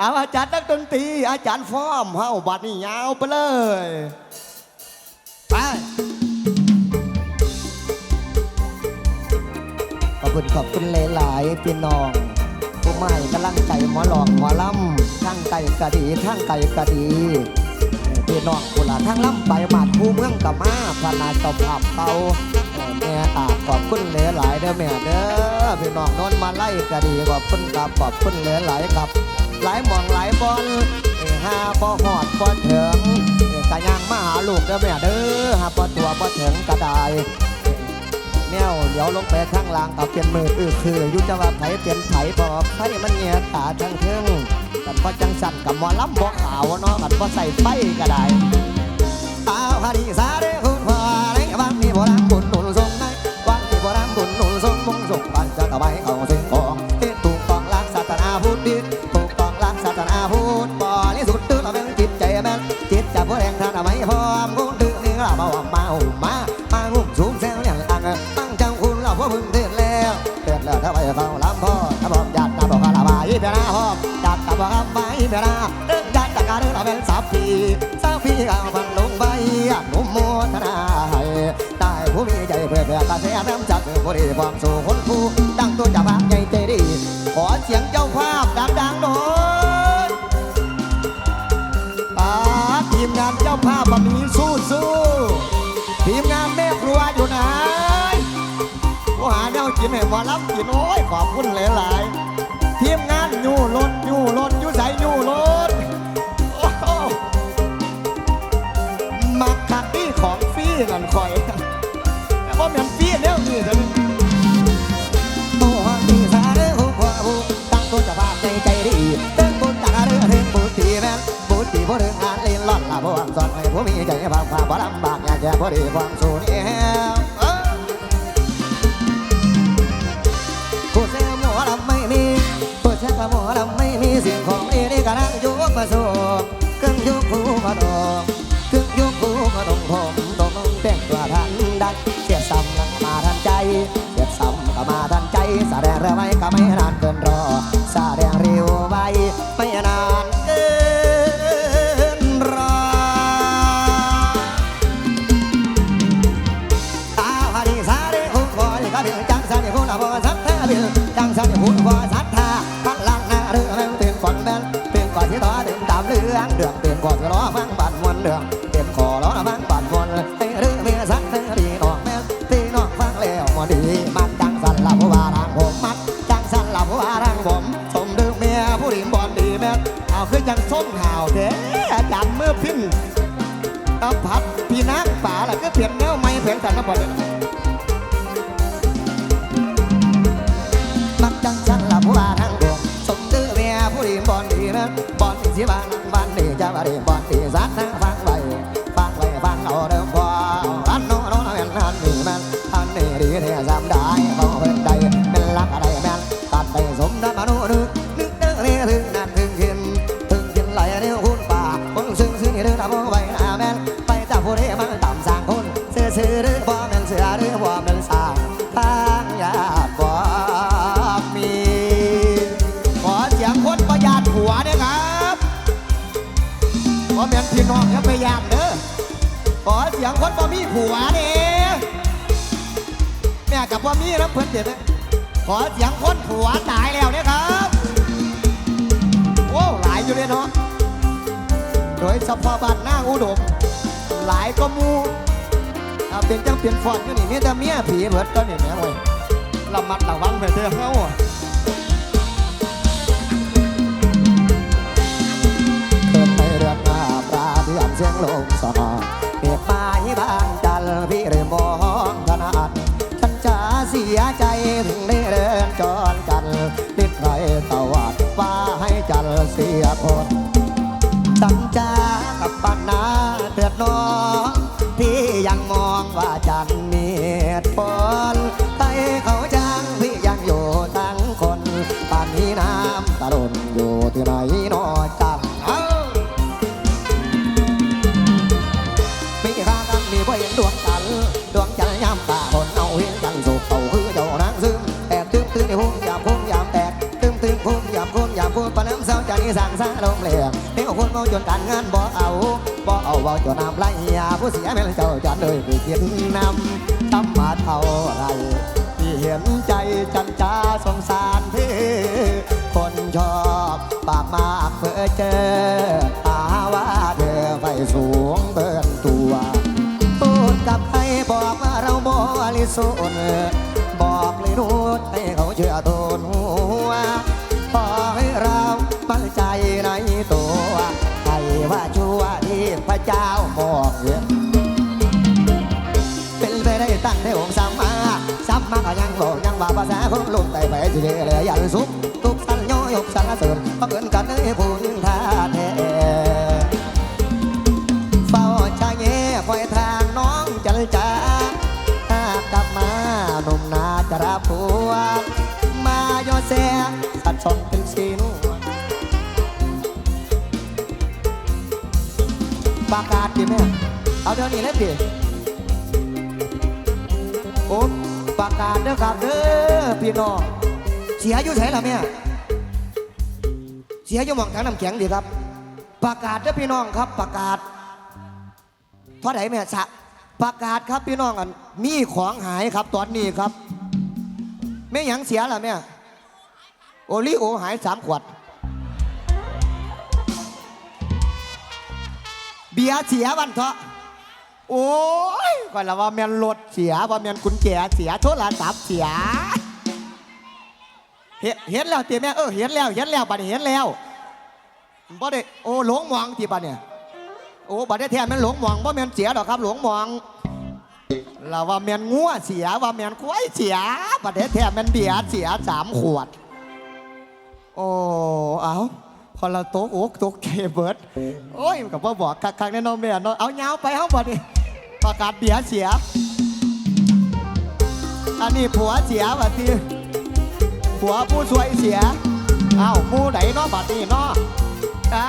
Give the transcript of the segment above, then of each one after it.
เอาอาจารย์นักดนตรีอาจารย์ฟอร์มเฮาบัดนี้ยาวไปเลย ไป ขอบคุณขอบคุณหลายๆพี่น้อง ผู้ใหม่กำลังใจหมอหลอกหมอลำทั้งไก่กะดีทั้งไก่กะดีพี่น้องกุหลาทั้งลำไปบาดคู่เมืองกะมาพระนาเจ้าภาพเตาแม่อาขอบคุณหลายๆเด้อแม่เด้อพี่น้องโนนมาไล่กะดีขอบคุณครับขอบคุณหลายๆครับ หลายหมองหลายบอลเอห้าบ่หอดบ่ถึงเอกะย่างมาหาลูกเด้อแม่เด้อหาบ่ตัวบ่ถึงกระไดแนวเดี๋ยวลงไปข้างล่างเอาเปลี่ยนมืออื้อคืออยุจะว่าไผเปลี่ยนไผพอไผมันเงียตาทั้งเทิงกันพอจังสั่นกับมอลำบ่ขาวเนาะกันพอใส่ไฟก็ได้ตาพาดีสาเด้ เพียนาพ่อญาติตาบอกคาบายเพียนาเดินญาติตาการเราเป็นสาวพีสาวพีเอาพันลงไปหนุ่มโมทนาให้ได้ผู้มีใจเพื่อเพื่อตาเสียน้ำจักเพื่อผู้ดีความสู่คนผู้ดังตัวจะพาใหญ่ใจดีขอเสียงเจ้าภาพดังๆหน่อยปาทีมงานเจ้าภาพวันนี้สู้สู้ทีมงานแม่ครัวอยู่ไหนผู้หาแนวกินให้หมารับกินโอ้ยขอบคุณหลายๆทีมงาน ยู่รถอยู่รถอยู่ใส่อยู่รถโอ้โหมักคักที่ของฟรีนั่นคอยแต่ว่ามันฟรีแล้วนี่เถอะตัวมีสาเรือหัวผู้ตั้งตัวจะพาใจใจดีเต้นบุญจากเรื่อถึงบุญตีแม่นบุญตีผู้ถึงงานเล่นล่อนละผู้สอนให้ผู้มีใจบางความบ่ลำบากอยากจะผู้ดีความสูนี่ ทันใจเสียซ้ำก็มาทันใจแสดงเรือไม่ก็ไม่นานเกินร ผมสมดึกเมียผู้ดีบอลดีแม่เอาคือจังส้มห่าวเด้จารย์เมื่อพิ้นเอาพับพี่นางป่าและก็เปลี่ยนแนวไม่เพียงแต่ละบทมักจังชันละผู้ว่าทางดวงสมดื้อเมียผู้ดีบอลดีนะบอลดีสิบานบ้านดีจะบาดีบอลดีสักนะฟังไว้ ไปสมดัมนุนึกนึกเด้อเนี่ยถึงนั่นถึงเห็นถึงกินไหลเนี่ยคุณป่าคนซึ้งซึ้งนี่เรื่องทำไว้หน้าแม่นไปจากผู้ใดมันต่ำสางคนเสือเสือหรือบ่แม่นเสือหรือบ่แม่นสางทางญาติบ่มีขอเสียงคนประหยัดหัวเนี่ยครับบ่แม่นพี่น้องอย่าไปยามเด้อขอเสียงคนบ่มีผัวเนี่ยแม่กับบ่มีนะเพิ่นเด็ดขอเสียงคนผัว โดยเฉพาะบ้านหน้าอุดม หลายก็มูถ้าเป็นจังเปลี่ยนฟอนอยู่นี่มีแต่เมียผีเบิดตอนนี้แม่เว้ยระมัดระวังไปเถอะเฮาเกิดในเรือนนาปลาเดือนเสียงลงสนอเก็บมาให้บ้านจันพี่เรมองถนัดฉันจะเสียใจถึงได้เดินจร ในหุ่งยามพุ่งยามแตกตึ้งตึ้งพุ่งยามพุ่งยามพุ่งปะน้ำเศร้าจันทร์สั่งซาลงเหลี่ยมเที่ยวคนเมาจนการงานบ่เอาบ่เอาบ่จนน้ำไหลยาผู้เสียแม่เจ้าจันเลยไปกินน้ำทำมาเท่าไรที่เห็นใจจันจ้าสงสารเธอคนชอบปากมากเพื่อเจอหาว่าเธอไปสูงเกินตัวพูดกับใครบอกว่าเราบริสุท เชื่อตนหัวขอให้เรามั่นใจในตัวใครว่าชั่วที่พระเจ้าบอกเห็นเป็นไปได้ตั้งได้องค์สามมาซ้ำมาก็ยังบอกยังว่าภาษาของลุงแต่ไปที่เเลยยันสุขทุกสันย่อยกสันเสริญบังเอิญกันให้ผู้ยิ่งทา รับผัวมาโยเซสัดสนเป็นสีนวลประกาศดิแม่เอาเดี๋ยวนี้เลยดิโอ้ประกาศเด้อครับเด้อพี่น้องเสียอยู่ไสล่ะแม่เสียอยู่หมองทางน้ำแข็งดีครับ ประกาศเด้อพี่น้องครับประกาศเท่าไหร่แม่สะประกาศครับพี่น้องอันมีของหายครับตอนนี้ครับ ม่หยังเสียล่ะแม่โอลิโอหายสามขวด เบียร์เสียวันเถาะโอ้ยก่อนละว่าแมนรถเสียว่าแมนกุญแจเสียโทรศัพท์เสียเห็นเห็นแล้วตีแม่เออเห็นแล้วเห็นแล้วบัดนี้เห็นแล้วบ่ได้โอ้หลงมองตีบัดเนี่ยโอ้บัดได้แท้แม่นหลงมองบ่แม่นเสียดอกครับหลงมอง เราว่าแม่นงัวเสียว่าแม่นควายเสียบัดได้แท้แม่นเบียเสียสามขวด โอ้เอาพอเราโตกอกตกเคเบิร์ดโอ้ยกับว่าบอกคักๆแน่นอนแม่เนาะเอาเงาไปห้องบ่ดิประกาศเบียเสีย อันนี้ผัวเสียบัดทีผัวผู้ช่วยเสียเอ้าหมูไหนเนาะบัดนี้เนาะอ่า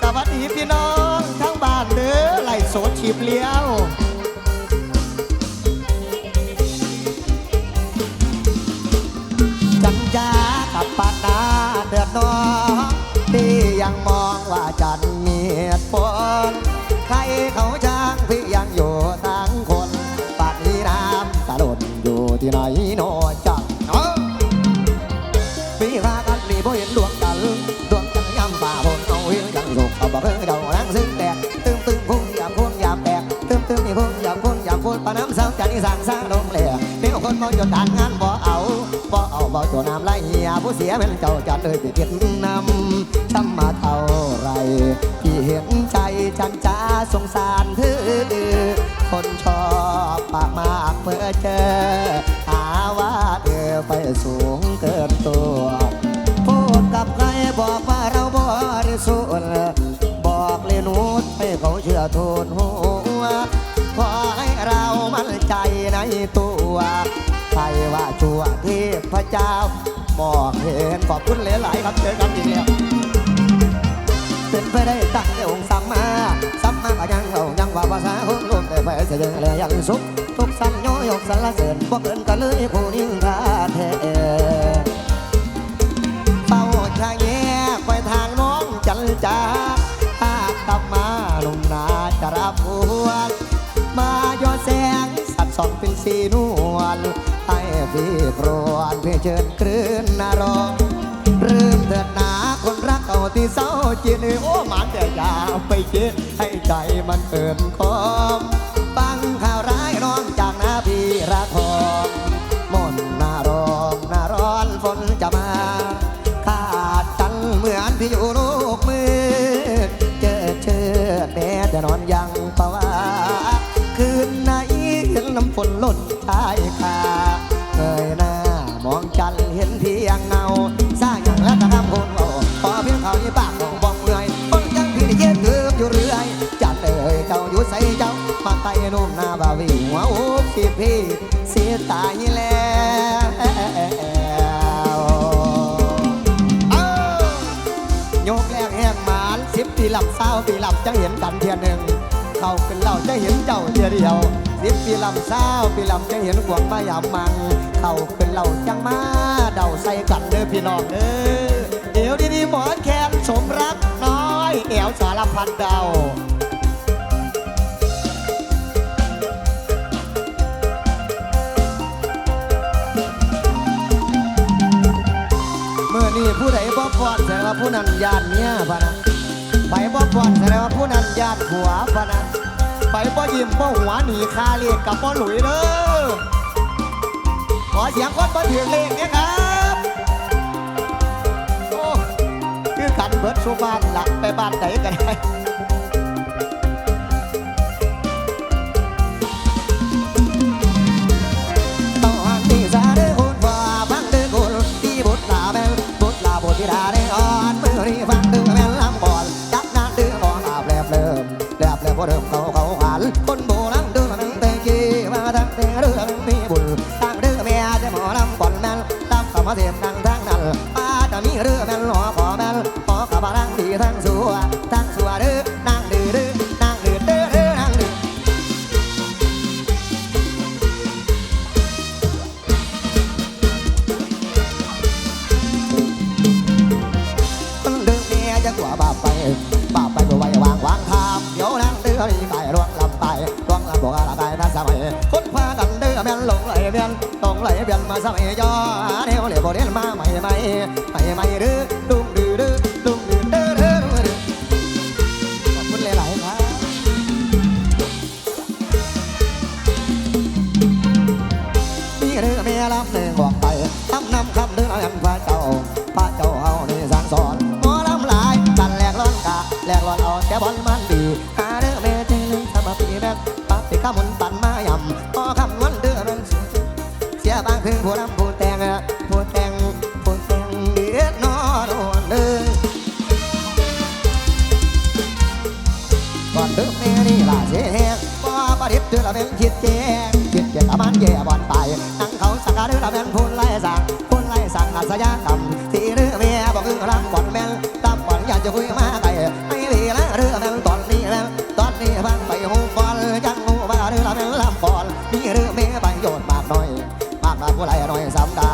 สวัสดีพี่น้อง อไหลฟ์สดฉีบเลี้ยวจังจากับปานาเดือดน้อนที่ยังมอง ปาน้ำสาวจันนี่สั่งสร้างลงเหลี่ยเดี๋ยวคนมองจนทางงานบ่เอาบ่เอาบ่ตัวน้ำไหลเหียผู้เสียเป็นเจ้าจัดเลยไปเก็บน้ำทำมาเท่าไรที่เห็นใจจันจ้าสงสารเธอคนชอบปากมากเมื่อเจอ หาว่าเธอไปสูงเกินตัวพูดกับใครบอกว่าเราบริสุทธิ์บอกเลยนุดให้เขาเชื่อทูนหัว ชั่วที่พระเจ้ามองเห็นขอบคุณหลายๆครับเจอกันอีกแล้วเป็นไปได้ตั้งแต่องค์สัมมาสัมมาก็ยังเอายังว่าภาษาคนรวมแต่ไปเสียยังเลยยังสุขทุกสันย่อยกสรรเสริญบ่เกินกันเลยผู้นิ่งท่าแท้เฝ้าชายแย่ไปทางน้องจันจาหากกลับมาหนุ่มนาจะรับพวงมาย้อนแสงสัดส่องเป็นสีนวล ให้พี่โปรดเพื่อเชิญคลื่นนารองเริ่มเถิดหนาคนรักเอาที่เศร้าจิตโอ้หมันแต่อย่าไปคิดให้ใจมันเกินคอมฟังข่าวร้ายร้องจากนาพีระทองมนนาร้องนาร้อนฝนจะมาขาดกันเหมือนที่อยู่ลูกมือเจอเชิดแม้จะนอนยังภาวะคืนไหนเห็นน้ำฝนหล่น จังเห็นกันเทียหนึ่งเขาเป็นเราจะเห็นเจ้าเดียเดียวสิบปีลำเศร้าปีลำจะเห็นกวงมายามมัง เขาเป็นเราจังมาเดาใส่กันเด้อพี่น้องเด้อเดี๋ยวดีๆหมอนแคนสมรักน้อยแอวสารพันเดาเมื่อนี้ผู้ใดบ่พอดแสดงว่าผู้นั้นญาติเมียพะนะ ไปบ่พอดแสดงว่าผู้นั้นญาติผัวพะนะไปบ่ยิ้มบ่หัวหนีคาเรียกกับบ่หลุยเด้อขอเสียงคนบ่ถือเลขเนี่ยครับโอ้คือกันเบิดสุบ้านละไปบ้านไหนกันไดที่สาเด้อคุณว่าฟังเด้อคุณที่บุ แลบเริ่มบ่เริ่มเขาเขา อดีไปร่วงลำไปร่วงลำบอกอะไรไปนะสมัยคนพากันเดือแม่นหลงไหลเบียนตรงไหลเบียนมาสมัยย่อเดี๋ยวเหลียวบ่เรียนมาใหม่ใหม่ใหม่ใหม่หรือดู คืนผู้นำผู้แต่งผู้แต่งผู้แต่งเดือดนอโดนเด้อก่อนเดิมแม่นี่ล่ะเสียแหงว่าประดิษฐ์เดือละเป็นคิดแจ้งคิดแจ้งกับมันแย่บอนไปนั่งเขาสักการเดือละเป็นพูนไล่สั่งพูนไล่สั่งอาสยากรรมที่เรือแม่บอกคือรักบ่อนแม่นตามบ่อนอยากจะคุยมาไกลไอ้ลีละเรือแม่นตอนนี้แม่นตอนนี้ฟังไป ผู้ไรน้อยสำได้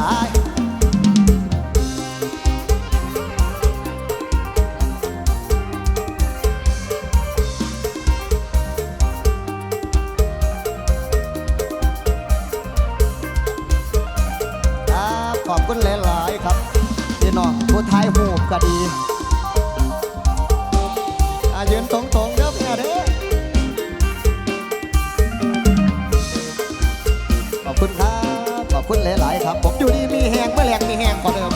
ครับขอบคุณหลายๆครับพี่น้องผู้ทายหูบก็ดีอายืนตรงๆ คุณหลาย ๆ ครับ ผมอยู่ดีมีแหงเมื่อแหลกมีแหงกว่าเดิม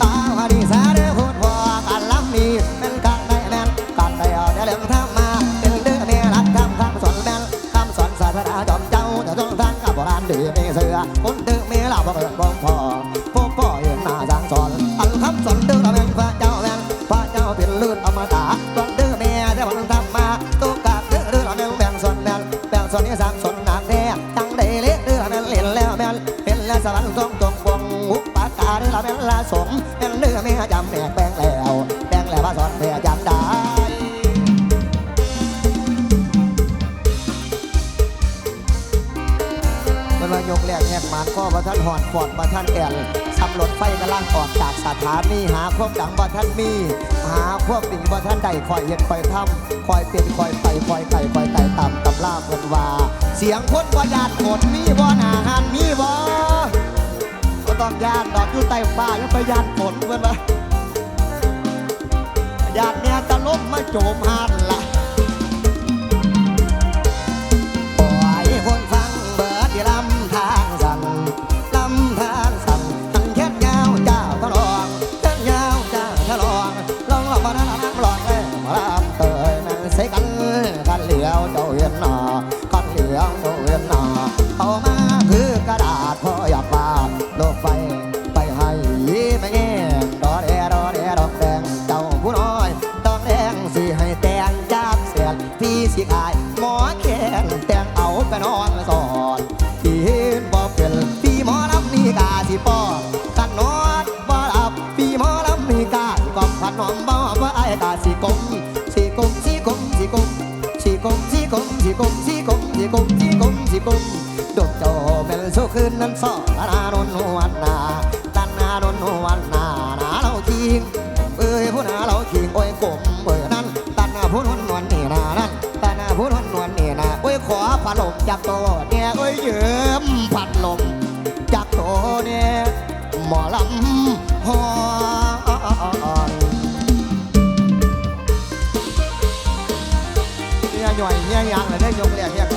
ตาพาดีสาเด้อคุณพ่อการล้ำมีเป็นการได้แม่นการได้เอาได้เรื่องทำมา เป็นเด้อแม่รักทำคำสอนแม่นคำสอนศาสนาจอมเจ้าจะต้องทางกับโบราณดีมีเสือคนเด้อแม่เราบ่เกิดบ่พอพวกพ่อเห็นหน้าสางสอนอันคำสอนเด้อเราแม่นพระเจ้าแม่นพระเจ้าเป็นลื่นอมตะ กหมานก็ว่ท่านหอดฟอดว่ท่านแอนขับรถไฟกำลังออกจากสถานีหาความดังว่ท่านมี หาความดีว่ท่านใดคอยเห็นคอยทำคอยเปลี่ยนคอยไปคอยไก่คอยไต่ตามตำล่าเพิ่นว่า เสียงคนว่ายานโหดมีบ่หนาหันมีบ่ก็ต้องยานดอกอยู่ใต้ฟ้ายังไปยานฝนเพิ่นว่ายานเนี่ยตะลบมาโจมหันล่ะ ล น้องบ่ว่าไอ้ตาสีกงสีกงสีกงสีกงสีกงสีกงสีกงสีกงสีกงสีกงสีกงดกเจ้าเป็นสุขืนนั้นสอนาโนนวันนาตันนาโนวันนานาเราทิงเอ้ยผู้นาเราคิงโอ้ยกบเอ้ยนั้นตันนาผู้นวลนวลนี่นานั้นตันนาผู้นวลนวลนี่นาโอ้ยขอพัดลมจากตัวเนี่ยโอ้ยเยิ้มพัดลมจากตัวเนี่ยหมอลำ เนี่ยหน่อยเนี่ยยังเลยได้ยกเรียกเรียก